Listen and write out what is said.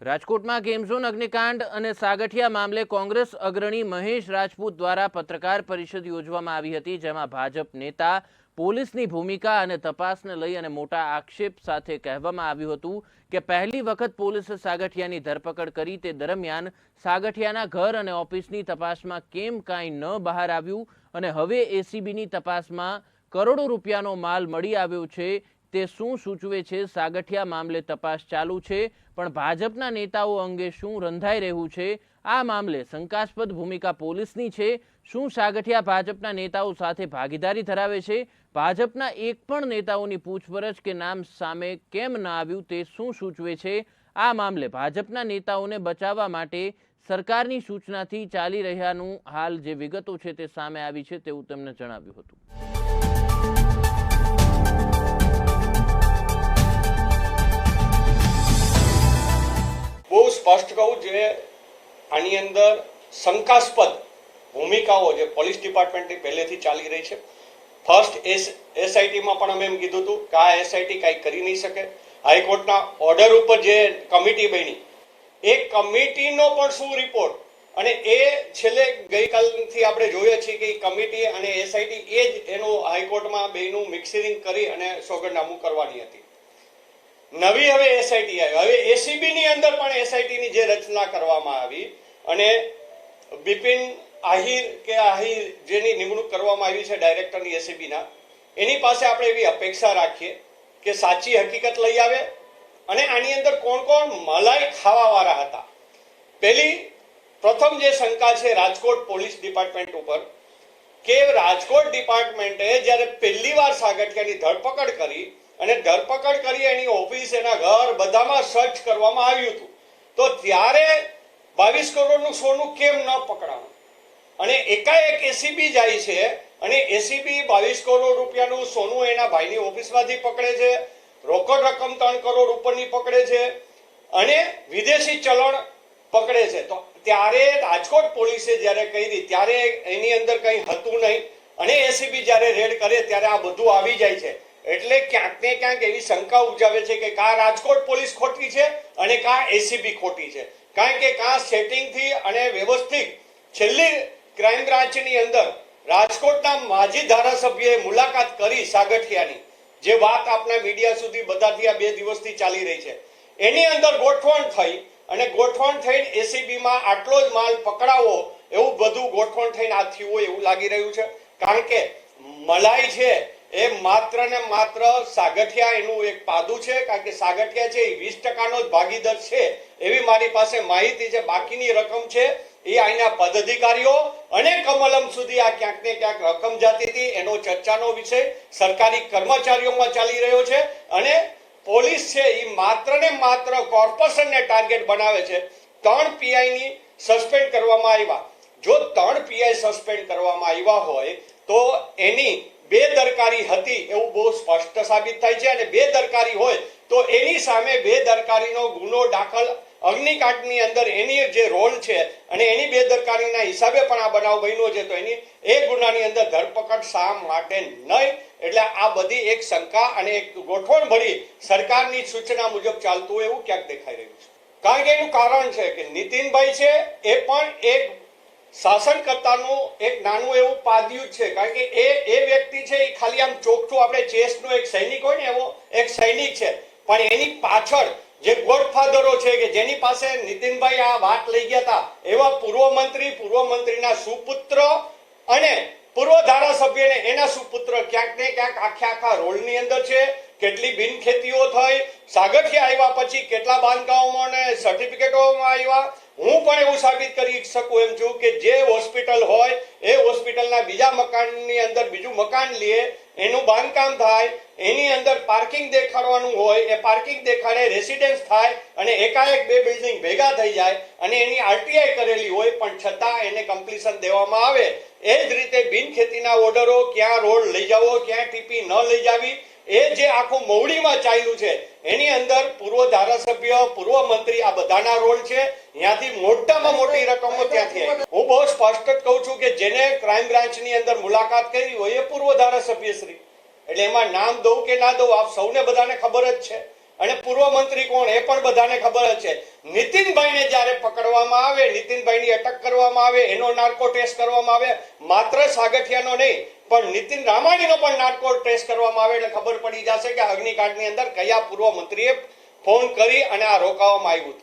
રાજકોટમાં ગેમઝોન, અગ્નિકાંડ અને સાગઠિયા મામલે કોંગ્રેસ અગ્રણી મહેશ રાજપૂત દ્વારા પત્રકાર પરિષદ યોજવામાં આવી હતી, જેમાં ભાજપ નેતા પોલીસની ભૂમિકા અને તપાસને લઈ અને મોટા આક્ષેપ સાથે કહેવામાં આવ્યું હતું કે પહેલી વખત પોલીસે સાગઠિયાની ધરપકડ કરી તે દરમિયાન સાગઠિયાના ઘર અને ઓફિસની તપાસમાં કેમ કાંઈ ન બહાર આવ્યું અને હવે એસીબીની તપાસમાં કરોડો રૂપિયાનો માલ મળી આવ્યો છે તે શું સૂચવે છે? સાગઠિયા મામલે તપાસ ચાલુ છે. પણ ભાજપના નેતાઓ અંગે શું રંધાઈ રહ્યું છે? આ મામલે શંકાસ્પદ ભૂમિકા પોલીસની છે. શું સાગઠિયા ભાજપના નેતાઓ સાથે ભાગીદારી ધરાવે છે? ભાજપના એક પણ નેતાઓની પૂછપરછ કે નામ સામે કેમ ન આવ્યું તે શું સૂચવે છે? આ મામલે ભાજપના નેતાઓને બચાવવા માટે સરકારની સૂચનાથી ચાલી રહ્યાનું હાલ જે વિગતો છે તે સામે આવી છે તેવું તેમને જણાવ્યું હતું. સ્પષ્ટ કહું જે આની અંદર શંકાસ્પદ ભૂમિકાઓ જે પોલીસ ડિપાર્ટમેન્ટની પહેલેથી ચાલી રહી છે. ફર્સ્ટ એસ એસઆઈટીમાં પણ અમે એમ કીધું હતું કે આ એસઆઈટી કાંઈ કરી નહીં શકે. હાઈકોર્ટના ઓર્ડર ઉપર જે કમિટી બની, એ કમિટીનો પણ શું રિપોર્ટ અને એ છેલ્લે ગઈકાલથી આપણે જોઈએ છીએ કે કમિટી અને એસઆઈટી એ જ એનું હાઈકોર્ટમાં બેનું મિક્સિંગ કરી અને સોગંદનામું કરવાની હતી. નવી હવે એસઆઈટી આવી. હવે એસીબી ની અંદર પણ એસઆઈટી ની જે રચના કરવામાં આવી અને બિપિન આહિર કે આહિર જેની નિમણૂક કરવામાં આવી છે ડાયરેક્ટરની એસીબી ના, એની પાસે આપણે એવી અપેક્ષા રાખીએ કે સાચી હકીકત લઈ આવે અને આની અંદર કોણ કોણ મલાઈ ખાવાવાળા હતા. પેલી પ્રથમ જે શંકા છે રાજકોટ પોલીસ ડિપાર્ટમેન્ટ ઉપર, કે રાજકોટ ડિપાર્ટમેન્ટે જ્યારે પહેલી વાર સાગઠિયાની ધરપકડ કરી અને ધરપકડ કરી એની ઓફિસ, એના ઘર બધામાં સર્ચ કરવામાં આવ્યું હતું. તો ત્યારે બાવીસ કરોડનું સોનું કેમ ન પકડાણું અને એકાએક એસીબી જાય છે અને એસીબી બાવીસ કરોડ રૂપિયાનું સોનું એના ભાઈની ઓફિસમાંથી પકડે છે, રોકડ રકમ ત્રણ કરોડ ઉપરની પકડે છે અને વિદેશી ચલણ પકડે છે. તો ત્યારે રાજકોટ પોલીસે જ્યારે કહી ત્યારે એની અંદર કંઈ હતું નહીં. અને એસીબી જ્યારે રેડ કરે, ત્યારે આ બધું આવી જાય છે. એટલે ક્યાંક ને ક્યાંક એવી શંકા ઉપજાવે છે કે કા રાજકોટ પોલીસ ખોટી છે અને કા એસીબી ખોટી છે. કારણ કે કા સેટિંગથી અને વ્યવસ્થિત છેલ્લી ક્રાઇમ બ્રાન્ચની અંદર રાજકોટના માજી ધારાસભ્યએ મુલાકાત કરી સાગઠિયાની. જે વાત આપણા મીડિયા સુધી બધાથી આ બે દિવસથી ચાલી રહી છે. એની અંદર ગોઠવણ થઈ અને ગોઠવણ થઈને એસીબીમાં આટલો જ માલ પકડાવો એવું બધું ગોઠવણ થઈને આ થયું એવું લાગી રહ્યું છે. કારણ કે મલાઈ છે એ માત્ર ને માત્ર સાગઠિયા એનું એક પાદું છે, કારણ કે સાગઠિયા છે એ વીસ ટકાનો જ ભાગીદાર છે. એવી મારી પાસે માહિતી છે, બાકીની રકમ છે એ અહીંના પદાધિકારીઓ અને કમલમ સુધી આ ક્યાંક ને ક્યાંક રકમ જતી હતી, એનો ચર્ચાનો વિષય સરકારી કર્મચારીઓમાં ચાલી રહ્યો છે અને પોલીસ છે એ માત્ર ને માત્ર કોર્પોરેશનને ટાર્ગેટ બનાવે છે. ત્રણ પીઆઈની સસ્પેન્ડ કરવામાં આવ્યા. જો ત્રણ પીઆઈ સસ્પેન્ડ કરવામાં આવ્યા હોય, તો એની બેદરકારી હતી એવું બહુ સ્પષ્ટ સાબિત થાય છે અને બેદરકારી હોય તો એની સામે બેદરકારીનો ગુનો દાખલ અગ્નિકાંડની અંદર એની જે રોલ છે અને એની બેદરકારીના હિસાબે પણ આ બનાવ બન્યો છે, તો એની એ ગુનાની અંદર ધરપકડ શા માટે નહીં? એટલે આ બધી એક શંકા અને એક ગોઠવણ ભરી સરકારની સૂચના મુજબ ચાલતું એવું ક્યાંક દેખાઈ રહ્યું છે. કારણ કે એનું કારણ છે કે નીતિનભાઈ છે, એ પણ એક શાસનકર્તાનું એક નાનું એવું પાદ્યું છે. કારણ કે એ એ વ્યક્તિ છે એ ખાલી આમ ચોખ્ખું આપણે ચેસનો એક સૈનિક હોય ને એવો એક સૈનિક છે. પણ એની પાછળ જે ગોડફાધરો છે કે જેની પાસે નીતિનભાઈ આ વાત લઈ ગયા હતા, એવા પૂર્વ મંત્રી પૂર્વ મંત્રીના સુપુત્ર અને પૂર્વ ધારાસભ્યને એના સુપુત્ર ક્યાંક ને ક્યાંક આખે આખા રોલની અંદર છે. કેટલી બિનખેતીઓ થઈ. સાગઠિયા આવ્યા પછી કેટલા બાંધકામોમાં અને સર્ટિફિકેટોમાં આવ્યા. હું પણ એવું સાબિત કરી શકું એમ છું કે જે હોસ્પિટલ હોય, એ હોસ્પિટલના બીજા મકાનની અંદર બીજું મકાન લે, એનું બાંધકામ થાય, એની અંદર પાર્કિંગ દેખાડવાનું હોય, એ પાર્કિંગ દેખાડે, રેસિડેન્સ થાય અને એકાએક બે બિલ્ડિંગ ભેગા થઈ જાય અને એની આરટીઆઈ કરેલી હોય, પણ છતાં એને કમ્પ્લીશન દેવામાં આવે. એ જ રીતે બિનખેતીના ઓર્ડરો, ક્યાં રોડ લઈ જાવો ક્યાં ટીપી ન લઈ જાવી, એ જે આખું મવડીમાં ચાલ્યું છે એની અંદર પૂર્વ ધારાસભ્ય, પૂર્વ મંત્રી આ બધાના રોલ છે. ત્યાંથી મોટામાં મોટી રકમો ત્યાંથી આવી. હું બહુ સ્પષ્ટ જ કહું છું કે જેને ક્રાઇમ બ્રાન્ચની અંદર મુલાકાત કરી હોય એ પૂર્વ ધારાસભ્ય શ્રી એટલે એમાં નામ દઉં કે ના દઉં આપ સૌને બધાને ખબર જ છે. અને પૂર્વ મંત્રી કોણ એ પણ બધાને ખબર છે. નીતિનભાઈને જ્યારે પકડવામાં આવે, નીતિનભાઈની અટક કરવામાં આવે, એનો નાર્કો ટેસ્ટ કરવામાં આવે, માત્ર સાગઠિયાનો નહીં, પણ નીતિન રામાણીનો પણ નાર્કો ટેસ્ટ કરવામાં આવે એટલે ખબર પડી જશે કે અગ્નિકાંડની અંદર કયા પૂર્વ મંત્રીએ ફોન કરી અને આ રોકાવામાં આવ્યું હતું.